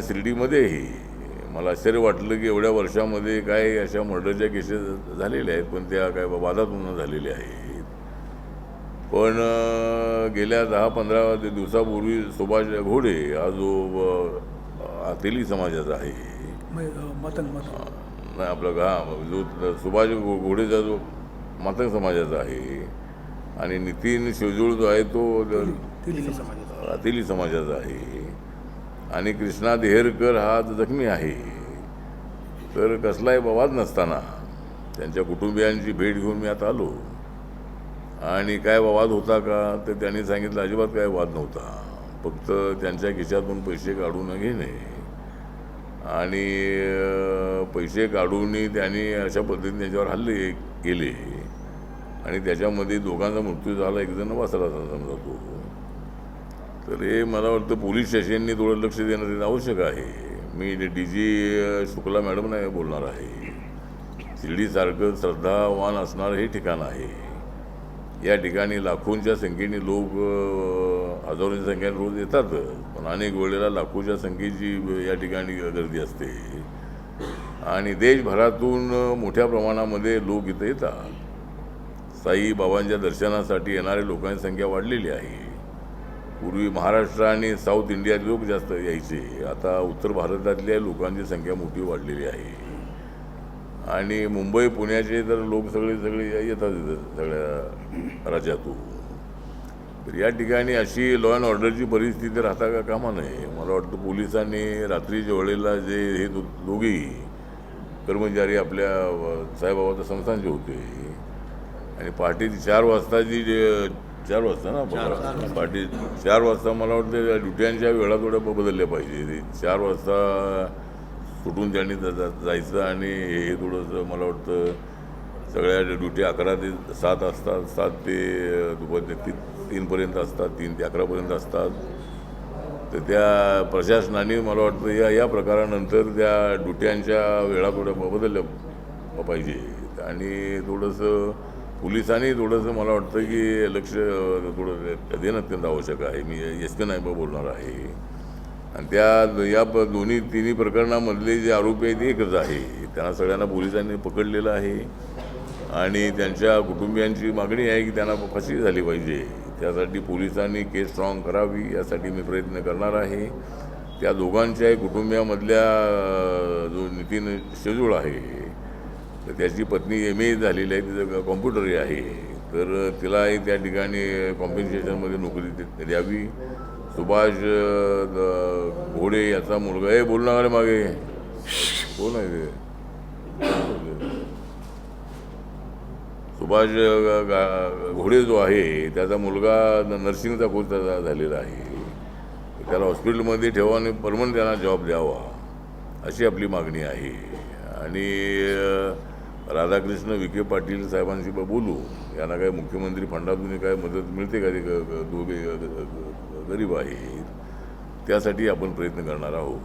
शिर्डीमध्येही मला आश्चर्य वाटलं की एवढ्या वर्षामध्ये काय अशा मर्डरच्या केसेस झालेल्या आहेत पण त्या काय वादातून झालेल्या आहेत. पण गेल्या दहा पंधरा दिवसापूर्वी सुभाष घोडे हा जो अं, तेली समाजाचा आहे. नाही आपलं हा जो सुभाष घोडेचा जो मातंग समाजाचा आहे आणि नितीन शेजूळ जो आहे तो तेली समाजाचा आहे. आणि कृष्णा देहरकर हा जखमी आहे तर कसलाही वाद नसताना त्यांच्या कुटुंबियांची भेट घेऊन मी आता आलो. आणि काय वाद होता का तर त्यांनी सांगितलं अजिबात काय वाद नव्हता. फक्त त्यांच्या खिशातून पैसे काढून घेणे. आणि पैसे काढून त्यांनी अशा पद्धतीने त्याच्यावर हल्ले केले. आणि त्याच्यामध्ये दोघांचा मृत्यू झाला एकजण वाचला समजा तो. तर हे मला वाटतं पोलीस स्टेशननी थोडं लक्ष देणं आवश्यक आहे. मी डी जी शुक्ला मॅडम नाही बोलणार आहे. शिर्डीसारखं श्रद्धावान असणारं हे ठिकाण आहे. या ठिकाणी लाखोंच्या संख्येने लोक अ, हजारोंच्या संख्येने रोज येतात. पण अनेक वेळेला लाखोच्या संख्येची या ठिकाणी गर्दी असते. आणि देशभरातून मोठ्या प्रमाणामध्ये लोक इथं येतात. साईबाबांच्या दर्शनासाठी येणाऱ्या लोकांची संख्या वाढलेली आहे. पूर्वी महाराष्ट्र आणि साऊथ इंडियात लोक जास्त यायचे. आता उत्तर भारतातल्या लोकांची संख्या मोठी वाढलेली आहे. आणि मुंबई पुण्याचे तर लोक सगळे सगळे येतात इथं सगळ्या राज्यातून. तर या ठिकाणी अशी लॉ अँड ऑर्डरची परिस्थिती राहता का कामा नये? मला वाटतं पोलिसांनी रात्रीच्या वेळेला जे हे दो दोघेही कर्मचारी आपल्या अ, साईबाबाच्या संस्थानचे होते. आणि पहाटेची चार वाजता जी जे- चार वाजता ना बघा. चार वाजता मला वाटतं ड्युट्यांच्या वेळा थोड्या बदलल्या पाहिजे. ते चार वाजता सुटून त्यांनी जायचं आणि हे थोडंसं मला वाटतं सगळ्या ड्युटी अकरा ते सात असतात. सात ते दुपारचे तीन तीनपर्यंत असतात. तीन ते अकरापर्यंत असतात. तर त्या प्रशासनाने मला वाटतं या या प्रकारानंतर त्या ड्युट्यांच्या वेळा थोड्या बदलल्या पाहिजे. आणि थोडंसं पोलिसांनी थोडंसं मला वाटतं की लक्ष थोडं देणं अत्यंत आवश्यक आहे. मी एस के नाईबा बोलणार आहे. आणि त्या या प दोन्ही तिन्ही प्रकरणामधले जे आरोपी आहेत एकच आहे. त्यांना सगळ्यांना पोलिसांनी पकडलेलं आहे. आणि त्यांच्या कुटुंबियांची मागणी आहे की त्यांना फाशी झाली पाहिजे. त्यासाठी पोलिसांनी केस स्ट्रॉंग करावी यासाठी मी प्रयत्न करणार आहे. त्या दोघांच्याही कुटुंबियामधल्या जो नितीन शेजूळ आहे तर त्याची पत्नी एम ए झालेली आहे तिचं कॉम्प्युटरही आहे. तर तिलाही त्या ठिकाणी कॉम्पेन्सेशनमध्ये नोकरी द्यावी. सुभाष घोडे याचा मुलगा हे बोलणार रे मागे. कोण आहे ते? सुभाष गा- घोडे जो आहे त्याचा मुलगा न- नर्सिंगचा कोर्स त्याचा झालेला आहे. त्याला हॉस्पिटलमध्ये ठेवा आणि परमनंट त्यांना जॉब द्यावा. अशी आपली मागणी आहे. आणि राधाकृष्ण विखे पाटील साहेबांशी बोलू. यांना काय मुख्यमंत्री फंडातून काय मदत मिळते का ते दोघे गरीब आहेत? त्यासाठी आपण प्रयत्न करणार आहोत.